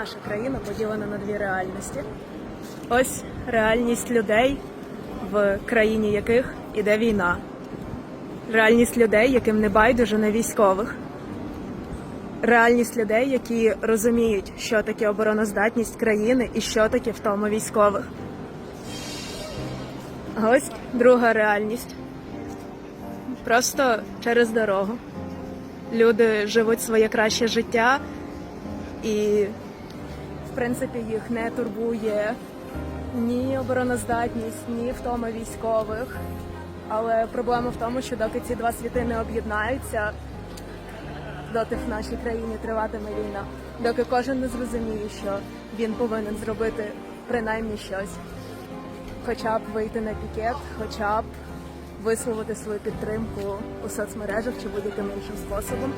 Наша країна поділена на дві реальності. Ось реальність людей, в країні яких іде війна. Реальність людей, яким не байдуже на військових. Реальність людей, які розуміють, що таке обороноздатність країни і що таке втома військових. А ось друга реальність. Просто через дорогу. Люди живуть своє краще життя і принципі їх не турбує ні обороноздатність, ні втома військових. Але проблема в тому, що доки ці два світи не об'єднаються, доти в нашій країні триватиме війна. Доки кожен не зрозуміє, що він повинен зробити принаймні щось, хоча б вийти на пікет, хоча б висловити свою підтримку у соцмережах чи будь-яким іншим способом.